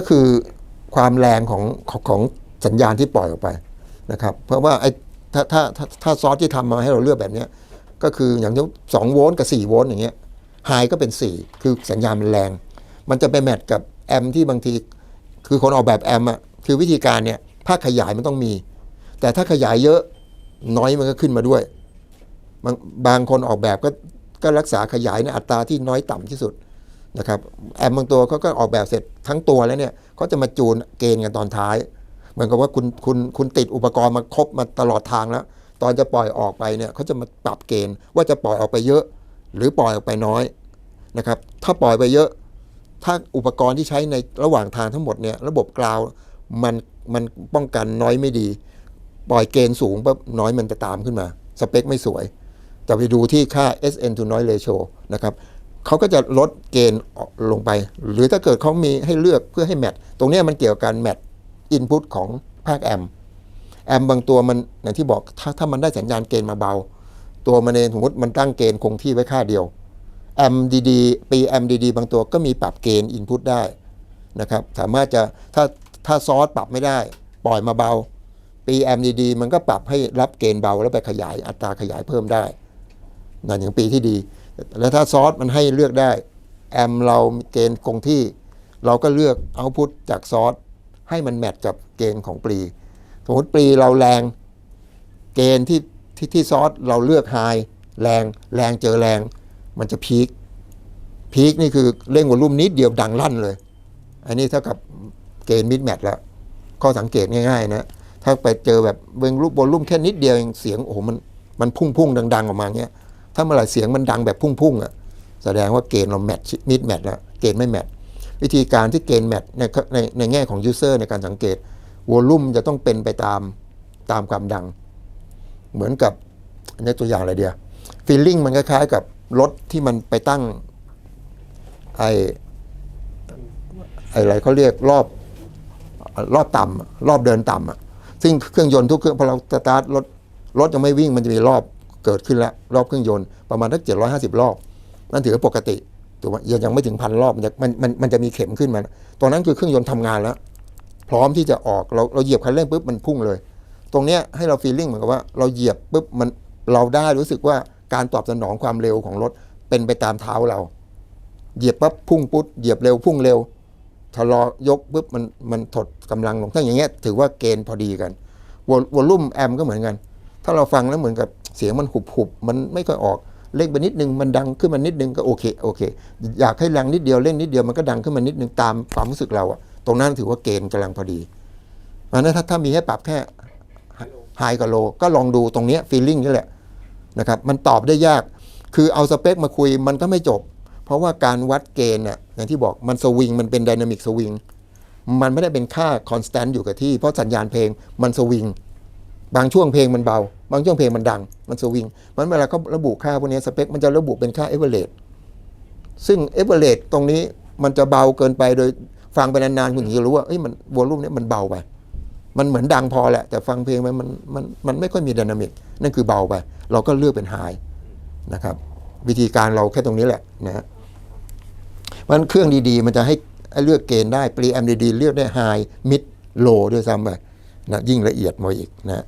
ก็คือความแรงของของของสัญญาณที่ปล่อยออกไปนะครับ เพราะว่าไอ้ถ้าถ้าถ้าถ้าซอสที่ทำมาให้เราเลือกแบบเนี้ยก็คืออย่างที่สองโวลต์กับ4โวลต์อย่างเงี้ยไฮก็เป็น 4 คือสัญญาณมันแรง มันจะไปแมทกับแอมที่บางที คือคนออกแบบแอมอะคือวิธีการเนี่ยถ้าขยายมันต้องมี แต่ถ้าขยายเยอะน้อยมันก็ขึ้นมาด้วย บางบางคนออกแบบก็ก็รักษาขยายในอัตราที่น้อยต่ำที่สุด นะครับแอมบางตัวเขาก็ออกแบบเสร็จทั้งตัวแล้วเนี่ยเขาจะมาจูนเกณฑ์กันตอนท้าย เหมือนกับว่าคุณคุณคุณติดอุปกรณ์มาครบมาตลอดทางแล้ว ตอนจะปล่อยออกไปเนี่ยเขาจะมาปรับเกณฑ์ว่าจะปล่อยออกไปเยอะ หรือปล่อยออกไปน้อยนะครับถ้าปล่อยไปเยอะ ถ้าอุปกรณ์ที่ใช้ในระหว่างทางทั้งหมดเนี่ยระบบกราวมันมันป้องกันน้อยไม่ดี ปล่อยเกณฑ์สูงปั๊บน้อยมันจะตามขึ้นมา สเปคไม่สวยจะไปดูที่ค่า SN to noise ratio นะครับ เขาก็จะลดเกณฑ์ลงไป หรือถ้าเกิดเขามีให้เลือกเพื่อให้แมทตรงนี้มันเกี่ยวกับการแมทอินพุตของภาคแอมแอมบางตัวมันอย่างที่บอกถ้าถ้ามันได้สัญญาณเกณฑ์มาเบา ตัวมันเองสมมติมันตั้งเกณฑ์คงที่ไว้ค่าเดียวแอมดีๆปีแอมดีๆบางตัวก็มีปรับเกณฑ์อินพุตได้นะครับสามารถจะถ้าถ้าซอสปรับไม่ได้ ปล่อยมาเบาปีแอมดีๆมันก็ปรับให้รับเกณฑ์เบาแล้วไปขยายอัตราขยายเพิ่มได้นั่นอย่างปีที่ดี แล้วถ้าซอสมันให้เลือกได้ แอมเราเกณฑ์คงที่ เราก็เลือกเอาพุตจากซอสให้มันแมทกับเกณฑ์ของปลีสมมติปลีเราแรงเกณฑ์ที่ที่ที่ซอสเราเลือกไฮแรงแรงเจอแรง มันจะพีคพีคนี่คือเร่งวอลลุ่มนิดเดียวดังลั่นเลย อันนี้เท่ากับเกณฑ์มิดแมทแล้วข้อสังเกตง่ายๆนะถ้าไปเจอแบบเวงรูปวอลลุ่มแค่นิดเดียวเองเสียงโอ้โหมันมันพุ่งพุ่งดัง ๆ ออกมาเงี้ย ถ้าเมื่อไหร่เสียงมันดังแบบพุ่งๆอะแสดงว่าเกณฑ์เราแมทมิดแมทแล้วเกณฑ์ไม่แมทวิธีการที่เกณฑ์แมทในในในแง่ของยูเซอร์ในการสังเกตวอลลุ่มจะต้องเป็นไปตามตามความดัง เหมือนกับอันนี้ตัวอย่างอะไรเดียวฟีลลิ่งมันคล้ายๆกับรถที่มันไปตั้งไอไออะไรเขาเรียกรอบรอบต่ำรอบเดินต่ำอะซึ่งเครื่องยนต์ทุกเครื่องพอเราสตาร์ทรถรถยังไม่วิ่งมันจะมีรอบ เกิดขึ้นแล้วรอบเครื่องยนต์ประมาณทักเจ็ดร้อยห้าสิบรอบ นั่นถือว่าปกติถูกไหมยังยังไม่ถึงพันรอบมันจะมันมันมันจะมีเข็มขึ้นมาตอนนั้นคือเครื่องยนต์ทำงานแล้ว พร้อมที่จะออกเราเราเหยียบคันเร่งปุ๊บมันพุ่งเลย ตรงเนี้ยให้เราฟีลลิ่งเหมือนกับว่าเราเหยียบปุ๊บมันเราได้รู้สึกว่าการตอบสนองความเร็วของรถเป็นไปตามเท้าเรา เหยียบปั๊บพุ่งปุ๊บเหยียบเร็วพุ่งเร็วชะลอยกปุ๊บมันมันถดกำลังลงถ้าอย่างเงี้ยถือว่าเกณฑ์พอดีกันวอลวอลลุ่มแอมก็เหมือนกัน ถ้าเราฟังแล้วเหมือนกับเสียงมันหุบหุบมันไม่ค่อยออกเร่งไปนิดนึงมันดังขึ้นมานิดนึงก็โอเคโอเค อยากให้แรงนิดเดียวเร่งนิดเดียวมันก็ดังขึ้นมานิดนึงตามความรู้สึกเราอะตรงนั้นถือว่าเกณฑ์กำลังพอดีเพราะฉะนั้นถ้าถ้ามีให้ปรับแค่ไฮกับโลก็ลองดูตรงนี้ฟีลลิ่งนี่แหละนะครับมันตอบได้ยากคือเอาสเปคมาคุยมันก็ไม่จบ เพราะว่าการวัดเกณฑ์น่ะอย่างที่บอกมันสวิงมันเป็นไดนามิกสวิงมันไม่ได้เป็นค่าคอนสแตนต์อยู่กับที่ เพราะสัญญาณเพลงมันสวิง บางช่วงเพลงมันเบา บางช่วงเพลงมันดัง มันสวิงมันเวลาเขาระบุค่าพวกนี้สเปค มันจะระบุเป็นค่าเอเวอเรซึ่งเอเวอเรตรงนี้มันจะเบาเกินไปโดยฟังไปนานๆคุณถึงจะรู้ว่าเอ้ยมันวอลลุ่มนี้มันเบาไป มันเหมือนดังพอแหละ แต่ฟังเพลงมันมันมันมันไม่ค่อยมีไดนามิกนั่นคือเบาไป เราก็เลือกเป็นไฮนะครับ วิธีการเราแค่ตรงนี้แหละนะฮะมันเครื่องดีๆ มันจะให้ให้เลือกเกณฑ์ได้ปรีแอมดีๆเลือกได้ไฮมิดโลด้วยซ้ำไปนะยิ่งละเอียดมาอีกนะ